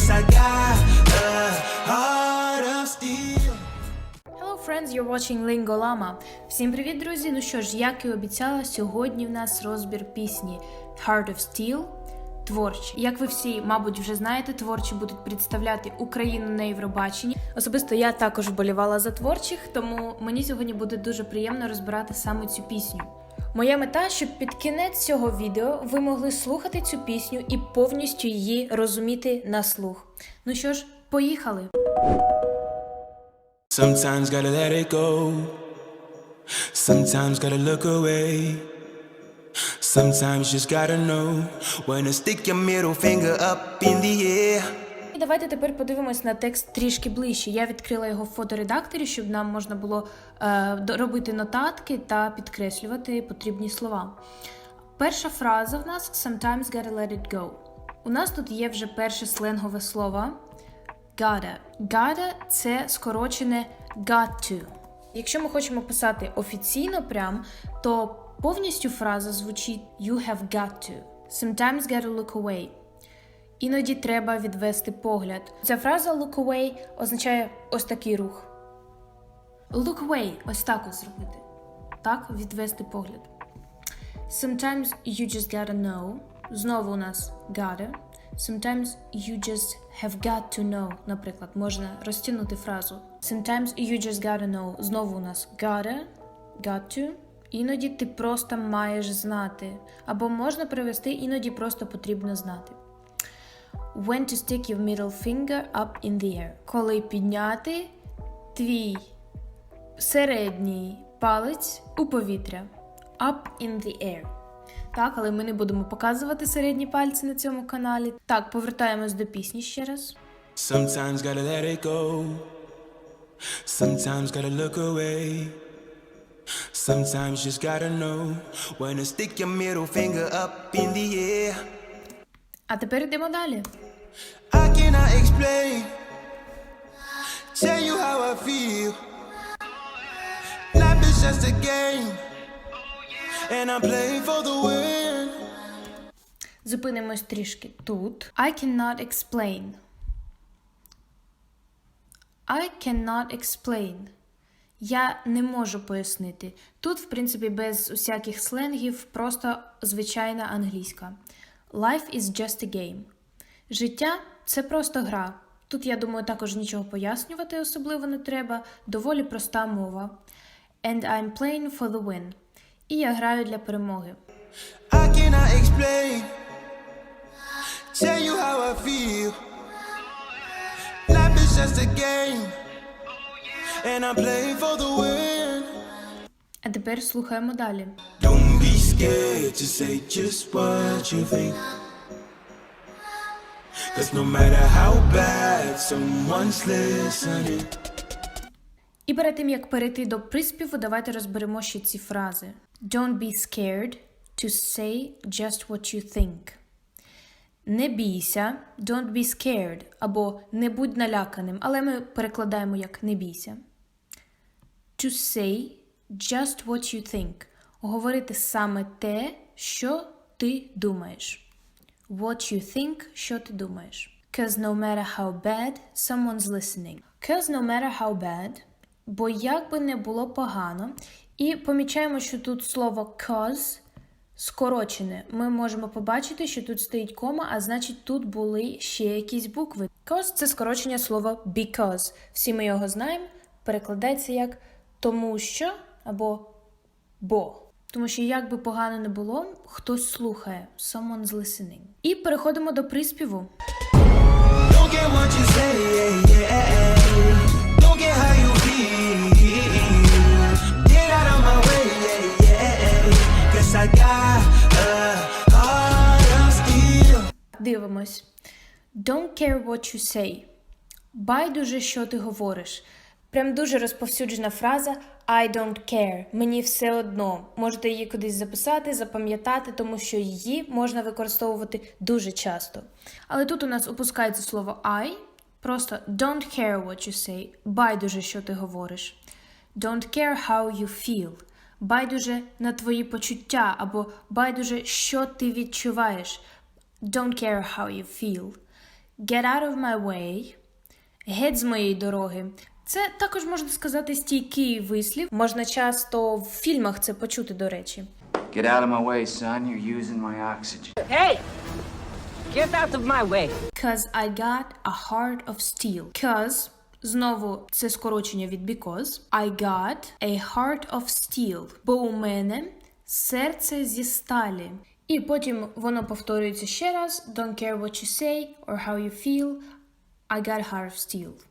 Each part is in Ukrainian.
Guess I got a heart of steel. Hello friends, you're watching Lingo Lama. Всім привіт, друзі! Ну що ж, як і обіцяла, сьогодні в нас розбір пісні Heart of Steel. Творчі. Як ви всі, мабуть, вже знаєте, творчі будуть представляти Україну на Євробаченні. Особисто я також вболівала за творчих, тому мені сьогодні буде дуже приємно розбирати саме цю пісню. Моя мета, щоб під кінець цього відео ви могли слухати цю пісню і повністю її розуміти на слух. Ну що ж, поїхали! Sometimes gotta let it go. Sometimes gotta look away. Sometimes just gotta know when to stick your middle finger up in the air. Давайте тепер подивимось на текст трішки ближче. Я відкрила його в фоторедакторі, щоб нам можна було е, робити нотатки та підкреслювати потрібні слова. Перша фраза в нас Sometimes gotta let it go. У нас тут є вже перше сленгове слово gotta. Gotta – це скорочене got to. Якщо ми хочемо писати офіційно прям, то повністю фраза звучить You have got to. Sometimes gotta look away. Іноді треба відвести погляд. Ця фраза look away означає ось такий рух. Look away ось так ось зробити. Так, відвести погляд. Sometimes you just gotta know. Знову у нас gotta. Sometimes you just have got to know. Наприклад, можна розтягнути фразу. Sometimes you just gotta know. Знову у нас gotta, got to. Іноді ти просто маєш знати. Або можна привести іноді просто потрібно знати. When to stick your middle finger up in the air. Коли підняти твій середній палець у повітря. Up in the air. Так, але ми не будемо показувати середні пальці на цьому каналі. Так, повертаємось до пісні ще раз. Sometimes gotta let it go. Sometimes gotta look away. Sometimes just gotta know when to stick your middle finger up in the air. А тепер йдемо далі. I cannot explain. Tell you how I feel. Life is just a game. And I'm playing for the win. Зупинимось трішки тут. I cannot explain. I cannot explain. Я не можу пояснити. Тут, в принципі, без усяких сленгів, просто звичайна англійська. Life is just a game. Життя це просто гра. Тут, я думаю, також нічого пояснювати особливо не треба. Доволі проста мова. And I'm playing for the win. І я граю для перемоги. I cannot explain. Tell you how I feel. Life is just a game. And I'm playing for the win. А тепер слухаємо далі. Don't be scared to say just what you think. Cause no matter how bad someone's listening. І перед тим як перейти до приспіву, давайте розберемо ще ці фрази. Don't be scared to say just what you think. Не бійся, don't be scared, або не будь наляканим, але ми перекладаємо як не бійся. To say just what you think. Говорити саме те, що ти думаєш. What you think, що ти думаєш. Cause no matter how bad someone's listening. Cause no matter how bad, бо як би не було погано. І помічаємо, що тут слово cause скорочене. Ми можемо побачити, що тут стоїть кома, а значить тут були ще якісь букви. Cause – це скорочення слова because. Всі ми його знаємо. Перекладається як тому що або бо. Тому що як би погано не було, хтось слухає. Someone's listening. І переходимо до приспіву. Дивимось. Don't care what you say. Байдуже, що ти говориш. Прям дуже розповсюджена фраза I don't care. Мені все одно. Можете її кудись записати, запам'ятати, тому що її можна використовувати дуже часто. Але тут у нас опускається слово I. Просто don't care what you say. Байдуже, що ти говориш. Don't care how you feel. Байдуже на твої почуття або байдуже, що ти відчуваєш. Don't care how you feel. get out of my way, геть з моєї дороги. Це також можна сказати стійкий вислів. Можна часто в фільмах це почути, до речі. Get out of my way, son. You're using my oxygen. Hey! Get out of my way! Cause I got a heart of steel. Cause Знову це скорочення від because. I got a heart of steel. Бо у мене серце зі сталі. І потім воно повторюється ще раз. Don't care what you say or how you feel. I got a heart of steel.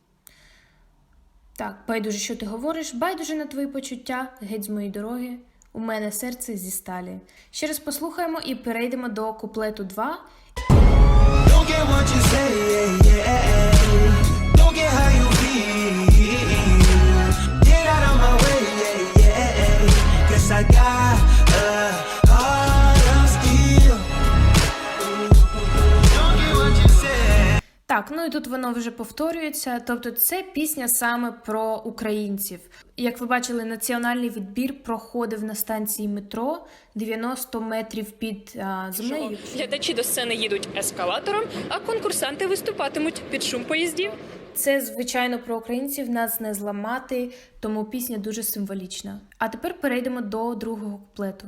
Так, байдуже, що ти говориш, байдуже на твої почуття, геть з моєї дороги. У мене серце зі сталі. Ще раз послухаємо і перейдемо до куплету 2. I get Так, ну і тут воно вже повторюється. Тобто, це пісня саме про українців. Як ви бачили, національний відбір проходив на станції метро 90 метрів під а, землею. Глядачі до сцени їдуть ескалатором, а конкурсанти виступатимуть під шум поїздів. Це звичайно про українців, нас не зламати, тому пісня дуже символічна. А тепер перейдемо до другого куплету.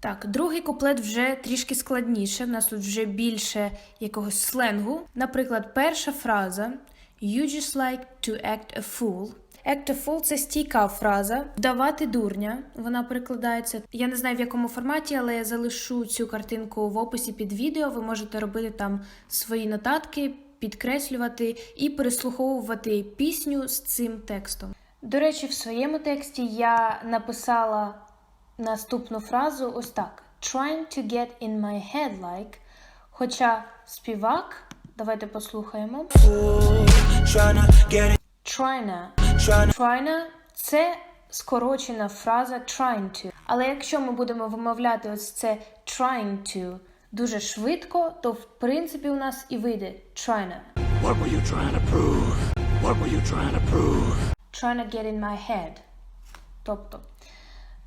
Так, другий куплет вже трішки складніше. В нас тут вже більше якогось сленгу. Наприклад, перша фраза You just like to act a fool. Act a fool – це стійка фраза. Вдавати дурня. Вона перекладається. Я не знаю в якому форматі, але я залишу цю картинку в описі під відео. Ви можете робити там свої нотатки, підкреслювати і переслуховувати пісню з цим текстом. До речі, в своєму тексті я написала наступну фразу ось так: Trying to get in my head like. Хоча співак, давайте послухаємо. Tryna. Tryna – це скорочена фраза trying to. Але якщо ми будемо вимовляти ось це trying to дуже швидко, то в принципі у нас і вийде tryna. What were you trying to prove? What were you trying to prove? Trying to get in my head. Тобто,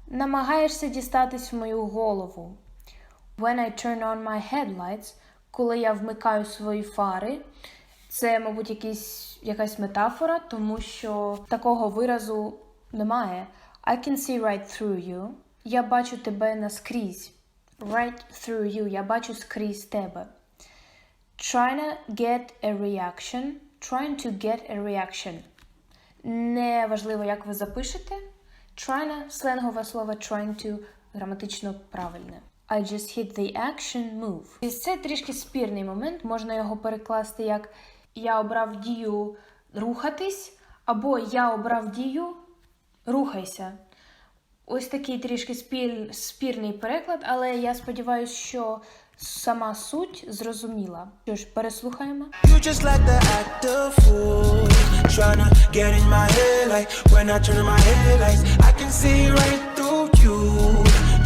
намагаєшся дістатись в мою голову. When I turn on my headlights, коли я вмикаю свої фари, це, мабуть, якийсь, якась метафора, тому що такого виразу немає. I can see right through you. Я бачу тебе наскрізь. Right through you. Я бачу скрізь тебе. Trying to get a reaction. Trying to get a reaction. Не важливо, як ви запишете. Trying, сленгове слово trying to граматично правильне. I just hit the action move. І це трішки спірний момент. Можна його перекласти як я обрав дію рухатись, або я обрав дію рухайся. Ось такий трішки спіль, спірний переклад, але я сподіваюся, що сама суть зрозуміла. Що ж, переслухаємо. You just like the act of fool. Tryna get in my head like when I turn my headlights. I can see right through you.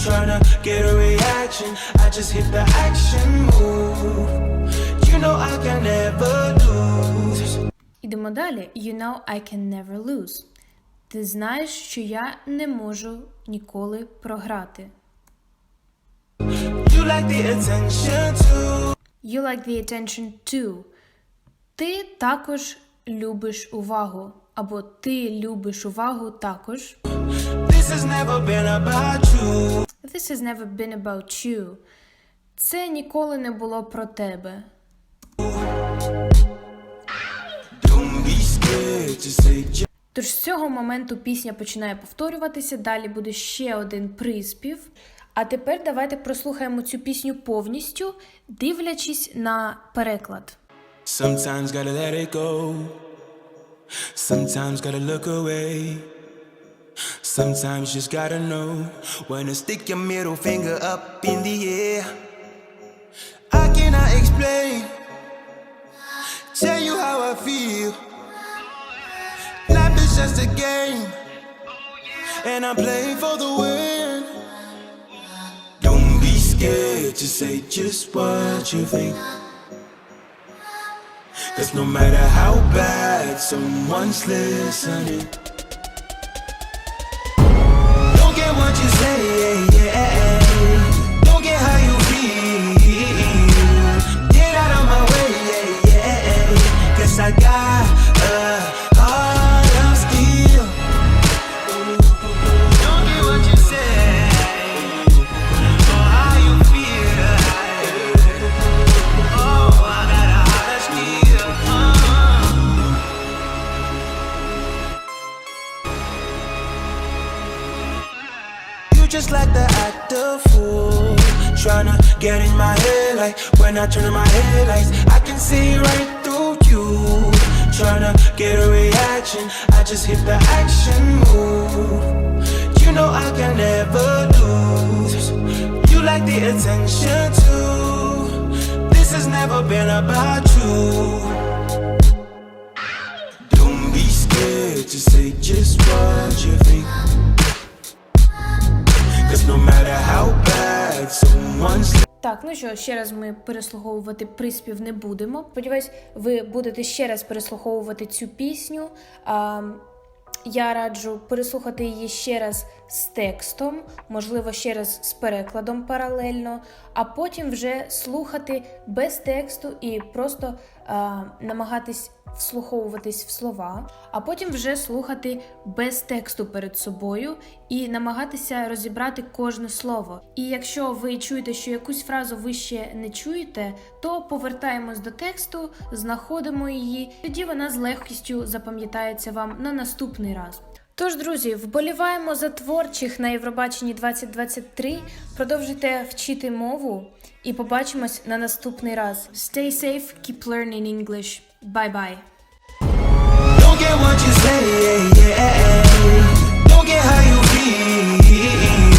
Tryna get a reaction. I just hit the action move. You know I can never lose. Ідемо далі. You know I can never lose. Ти знаєш, що я не можу ніколи програти. You like the attention too. You like the attention too. Ти також любиш увагу. Або ти любиш увагу також. This has never been about you. This has never been about you. Це ніколи не було про тебе. Тож з цього моменту пісня починає повторюватися, далі буде ще один приспів. А тепер давайте прослухаємо цю пісню повністю, дивлячись на переклад. Sometimes gotta let it go. Sometimes gotta look away. Sometimes you just gotta know when to stick your middle finger up in the air. I cannot explain, tell you how I feel. Life is just a game, and I'm playing for the win. Don't be scared to say just what you think. Cause no matter how bad someone's listening, just like the act of fool. Tryna get in my head like when I turn my headlights, I can see right through you. Tryna get a reaction, I just hit the action move. You know I can never lose. You like the attention too. This has never been about you. Don't be scared to say just what you think. Cause no matter how bad someone's Так, ну що, ще раз ми переслуховувати приспів не будемо. Сподіваюсь, ви будете ще раз переслуховувати цю пісню. А, я раджу переслухати її ще раз з текстом, можливо, ще раз з перекладом паралельно, а потім вже слухати без тексту і просто намагатись вслуховуватись в слова, а потім вже слухати без тексту перед собою і намагатися розібрати кожне слово. І якщо ви чуєте, що якусь фразу ви ще не чуєте, то повертаємось до тексту, знаходимо її, тоді вона з легкістю запам'ятається вам на наступний раз. Тож, друзі, вболіваємо за творчих на Євробаченні 2023. Продовжуйте вчити мову і побачимось на наступний раз. Stay safe, keep learning English. Bye-bye. Don't get what you say, yeah, yeah. Don't get how you feel.